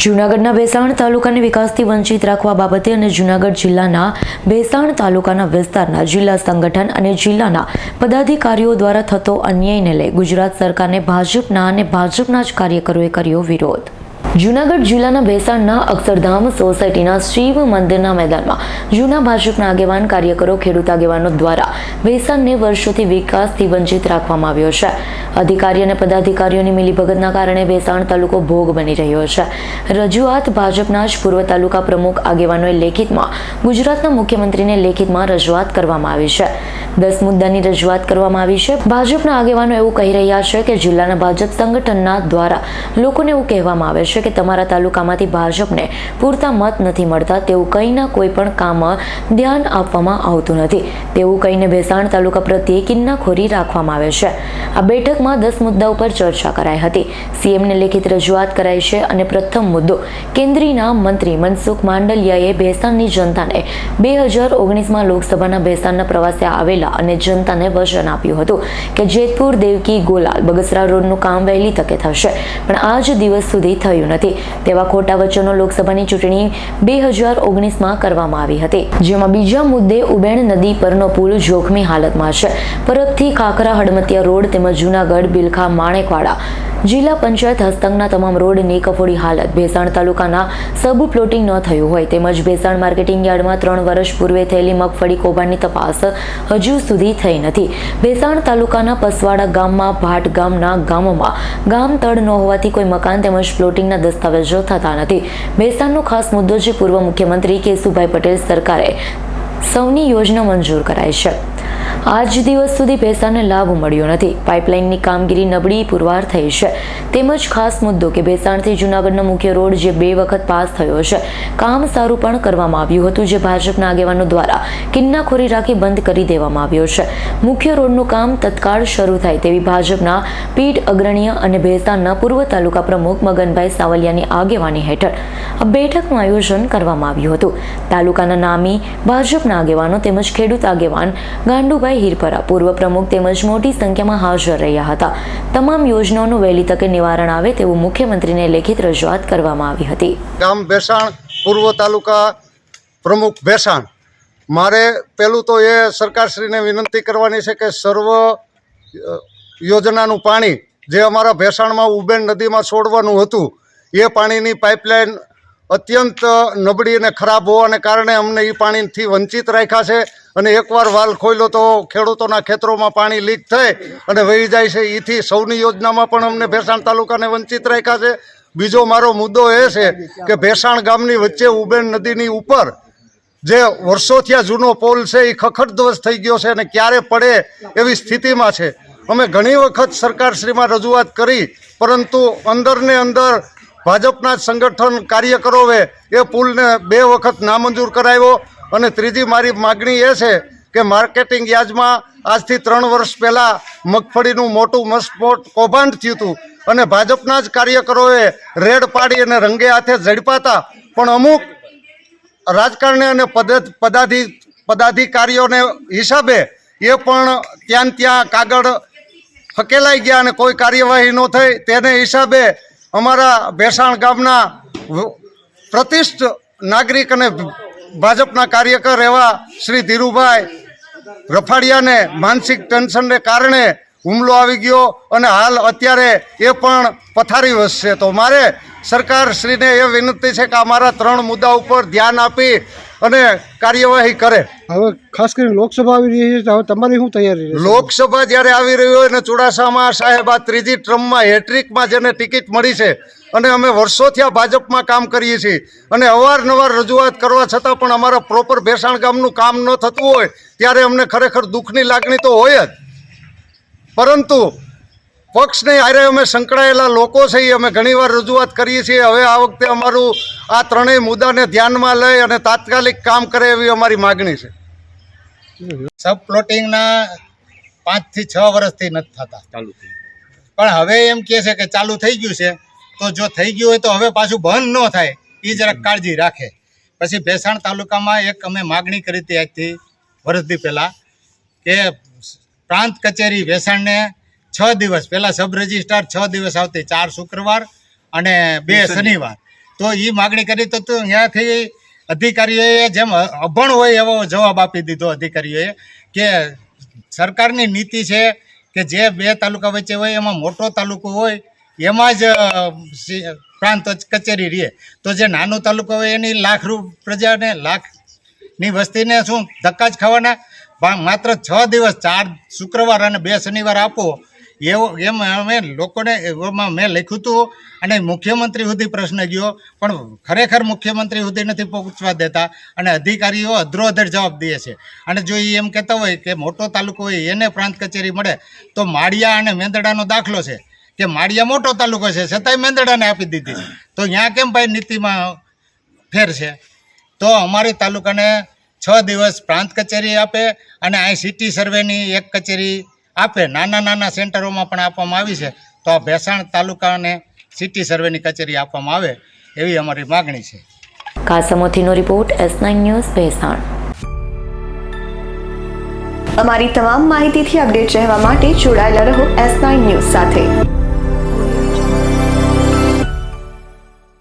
જૂનાગઢના ભેસાણ તાલુકાને વિકાસથી વંચિત રાખવા બાબતે અને જૂનાગઢ જિલ્લાના ભેસાણ તાલુકાના વિસ્તારના જિલ્લા સંગઠન અને જિલ્લાના પદાધિકારીઓ દ્વારા થતો અન્યાયને લઈ ગુજરાત સરકારને ભાજપના અને ભાજપના જ કાર્યકરોએ કર્યો વિરોધ. જૂનાગઢ જિલ્લાના ભેસાણના અક્ષરધામ સોસાયટીના શિવ મંદિરના મેદાનમાં જૂના ભાજપના આગેવાન કાર્યકરો, ખેડૂત આગેવાનો દ્વારા ભેસાણને વર્ષોથી વિકાસથી વંચિત રાખવામાં આવ્યો છે. અધિકારી અને પદાધિકારીઓની મિલીભગતના કારણે ભેસાણ તાલુકો ભોગ બની રહ્યો છે. રજૂઆત ભાજપના જ પૂર્વ તાલુકા પ્રમુખ આગેવાનોએ લેખિતમાં ગુજરાતના મુખ્યમંત્રીને લેખિતમાં રજૂઆત કરવામાં આવી છે. દસ મુદ્દાની રજૂઆત કરવામાં આવી છે. ભાજપના આગેવાનો એવું કહી રહ્યા છે કે જિલ્લાના ભાજપ સંગઠનના દ્વારા લોકોને એવું કહેવામાં આવે છે કે તમારા તાલુકામાંથી ભાજપને પૂરતા મત નથી મળતા, તેવું કંઈના કોઈ પણ કામ ધ્યાન આપવામાં આવતું નથી. તેવું કહીને ભેસાણ તાલુકા પ્રત્યે કિન્નાખોરી રાખવામાં આવે છે. આ બેઠકમાં દસ મુદ્દા ઉપર ચર્ચા કરાઈ હતી. સીએમને લેખિત રજૂઆત કરાઈ છે અને પ્રથમ મુદ્દો કેન્દ્રીયના મંત્રી મનસુખ માંડલિયાએ ભેસાણની જનતાને બે હજાર ઓગણીસમાં લોકસભાના ભેસાણના પ્રવાસે આવેલા અને જનતાને વચન આપ્યું હતું કે જેતપુર દેવકી ગોલાલ બગસરા રોડનું કામ વહેલી તકે થશે. પણ આજ દિવસ સુધી થયું નથી. તેવા ખોટા વચનો લોકસભાની ચૂંટણી બે હજાર ઓગણીસમાં કરવામાં આવી હતી. જેમાં બીજા મુદ્દે ઉબેણ નદી પરનો પુલ જોખમી હાલતમાં છે. પરબથી ખાખરા હડમતિયા રોડ તેમજ જૂનાગઢ, બિલખા, માણેકવાડા જિલ્લા પંચાયત હસ્તંગના તમામ રોડની કફોડી હાલત. ભેસાણ તાલુકાના સબ પ્લોટિંગ ન થયું હોય તેમજ ભેસાણ માર્કેટિંગ યાર્ડમાં ત્રણ વર્ષ પૂર્વે થયેલી મગફળી કૌભાંડની તપાસ હજુ સુધી થઈ નથી. ભેસાણ તાલુકાના પસવાડા ગામમાં ભાટ ગામના ગામોમાં ગામ તળ ન હોવાથી કોઈ મકાન તેમજ પ્લોટિંગના દસ્તાવેજો થતા નથી. ભેસાણનો ખાસ મુદ્દો જે પૂર્વ મુખ્યમંત્રી કેશુભાઈ પટેલ સરકારે સૌની યોજના મંજૂર કરાઈ છે. આજ દિવસ સુધી ભેસાણને લાભ મળ્યો નથી. પાઇપલાઇનની કામગીરી નબળી પુરવાર થઈ છે. તેમજ ખાસ મુદ્દો કે ભેસાણથી જૂનાગઢનો મુખ્ય રોડ જે બે વખત પાસ થયો છે. કામ સારું પણ કરવામાં આવ્યું હતું, જે ભાજપના આગેવાનો દ્વારા કિન્નાખોરી રાખી બંધ કરી દેવામાં આવ્યો છે. મુખ્ય રોડનું કામ તત્કાળ શરૂ થાય તેવી ભાજપના પીઠ અગ્રણીય અને ભેસાણના પૂર્વ તાલુકા પ્રમુખ મગનભાઈ સાવલિયાની આગેવાની હેઠળ આ બેઠકનું આયોજન કરવામાં આવ્યું હતું. તાલુકાના નામી, ભાજપના આગેવાનો તેમજ ખેડૂત આગેવાન ગાંડુભાઈ હિરપરા પૂર્વ પ્રમુખ તેમજ મોટી સંખ્યામાં હાજર રહ્યા હતા. તમામ યોજનાઓનું વહેલી તકે નિવારણ આવે તેવું મુખ્યમંત્રીને લેખિત રજૂઆત કરવામાં આવી હતી. ગામ ભેસાણ, પૂર્વ તાલુકા પ્રમુખ ભેસાણ. મારે પહેલું તો એ સરકારશ્રીને વિનંતી કરવાની છે કે સર્વ યોજનાનું પાણી જે અમારા ભેસાણમાં ઉબેન નદીમાં છોડવાનું હતું, એ પાણીની પાઇપલાઇન અત્યંત નબળી અને ખરાબ હોવાને કારણે અમને એ પાણીથી વંચિત રાખ્યા છે. અને એકવાર વાલ ખોલ્યો તો ખેડૂતોના ખેતરોમાં પાણી લીક થઈ અને વહી જાય છે. એથી સૌની યોજનામાં પણ અમને ભેસાણ તાલુકાને વંચિત રાખ્યા છે. બીજો મારો મુદ્દો એ છે કે ભેસાણ ગામની વચ્ચે ઉબેન નદીની ઉપર જે વર્ષોથી આ જૂનો પોલ છે એ ખખડધ્વસ્ત થઈ ગયો છે અને ક્યારે પડે એવી સ્થિતિમાં છે. અમે ઘણી વખત સરકારશ્રીમાં રજૂઆત કરી, પરંતુ અંદરને અંદર ભાજપના સંગઠન કાર્યકરોએ એ પુલને બે વખત નામંજૂર કરાવ્યો અને ત્રીજી મારી માગણી એ છે કે માર્કેટિંગ યાર્ડમાં આજથી ત્રણ વર્ષ પહેલાં મગફળીનું મોટું મસ્ફોટ કૌભાંડ થયું હતું અને ભાજપના જ કાર્યકરોએ રેડ પાડી અને રંગે હાથે ઝડપાતા. પણ અમુક રાજકારણી અને પદ પદાધિ, પદાધિકારીઓને હિસાબે એ પણ ત્યાં ત્યાં કાગળ ફકેલાઈ ગયા અને કોઈ કાર્યવાહી ન થઈ. તેને હિસાબે અમારા ભેસાણ ગામના પ્રતિષ્ઠ નાગરિક અને ભાજપના કાર્યકર એવા શ્રી ધીરુભાઈ રફાડિયાને માનસિક ટેન્શનને કારણે હુમલો આવી ગયો અને હાલ અત્યારે એ પણ પથારી વસશે તો મારે સરકારશ્રીને એ વિનંતી છે કે અમારા ત્રણ મુદ્દા ઉપર ધ્યાન આપી અને કાર્યવાહી કરે. હવે ખાસ કરીને લોકસભા આવી રહી છે હવે તમારી શું તૈયારી લોકસભા જ્યારે આવી રહી હોય ને ચુડાસામાં સાહેબ આ ત્રીજી ટ્રમમાં હેટ્રિકમાં જેને ટિકિટ મળી છે અને અમે વર્ષોથી આ ભાજપમાં કામ કરીએ છીએ અને અવારનવાર રજૂઆત કરવા છતાં પણ અમારા પ્રોપર ભેસાણ ગામનું કામ ન થતું હોય ત્યારે અમને ખરેખર દુઃખની લાગણી તો હોય જ. પરંતુ પક્ષને હારે અમે સંકળાયેલા લોકો છે એ અમે ઘણીવાર રજૂઆત કરીએ છીએ. હવે આ વખતે અમારું આ ત્રણેય મુદ્દાને ધ્યાનમાં લઈ અને તાત્કાલિક કામ કરે એવી અમારી માગણી છે. સબ પ્લોટિંગના પાંચથી છ વર્ષથી નથી થતા. ચાલુ પણ હવે એમ કહે છે કે ચાલુ થઈ ગયું છે તો જો થઈ ગયું હોય તો હવે પાછું બંધ ન થાય એ જરાક કાળજી રાખે. પછી ભેસાણ તાલુકામાં એક અમે માગણી કરી હતી આજથી વર્ષથી પહેલાં કે પ્રાંત કચેરી ભેસાણને છ દિવસ. પહેલાં સબ રજિસ્ટ્રાર છ દિવસ આવતી ચાર શુક્રવાર અને બે શનિવાર. તો એ માગણી કરી તો તો ત્યાંથી અધિકારીઓએ જેમ અભણ હોય એવો જવાબ આપી દીધો અધિકારીઓએ કે સરકારની નીતિ છે કે જે બે તાલુકા વચ્ચે હોય એમાં મોટો તાલુકો હોય એમાં જ પ્રાંત કચેરી રહે. તો જે નાનો તાલુકો હોય એની લાખ રૂપ પ્રજાને લાખની વસ્તીને શું ધક્કા જ ખાવાના? માત્ર છ દિવસ ચાર શુક્રવાર અને બે શનિવાર આપો. એવો એમ અમે લોકોને એમાં મેં લખ્યું હતું અને મુખ્યમંત્રી સુધી પ્રશ્ન ગયો. પણ ખરેખર મુખ્યમંત્રી સુધી નથી પહોંચવા દેતા અને અધિકારીઓ અધ્રોઅધર જવાબ દે છે. અને જો એ એમ કહેતા હોય કે મોટો તાલુકો હોય, એને પ્રાંત કચેરી મળે, તો માળિયા અને મેંદડાનો દાખલો છે કે માળિયા મોટો તાલુકો છે, છતાંય મેંદડાને આપી દીધી તો ત્યાં કેમ ભાઈ નીતિમાં ફેર છે? તો અમારી તાલુકાને છ દિવસ પ્રાંત કચેરી આપે અને અહીં સિટી સર્વેની એક કચેરી આપે નાના નાના સેન્ટરોમાં પણ આપવામાં આવી છે. તો આ ભેસાણ તાલુકાને સિટી સર્વેની કચેરી આપવામાં આવે એવી અમારી માગણી છે. કાસમોથીનો report S nine news Bhesan. અમારી તમામ માહિતીથી અપડેટ રહેવા માટે જોડાયેલા રહો એસ નાઇન ન્યૂઝ સાથે.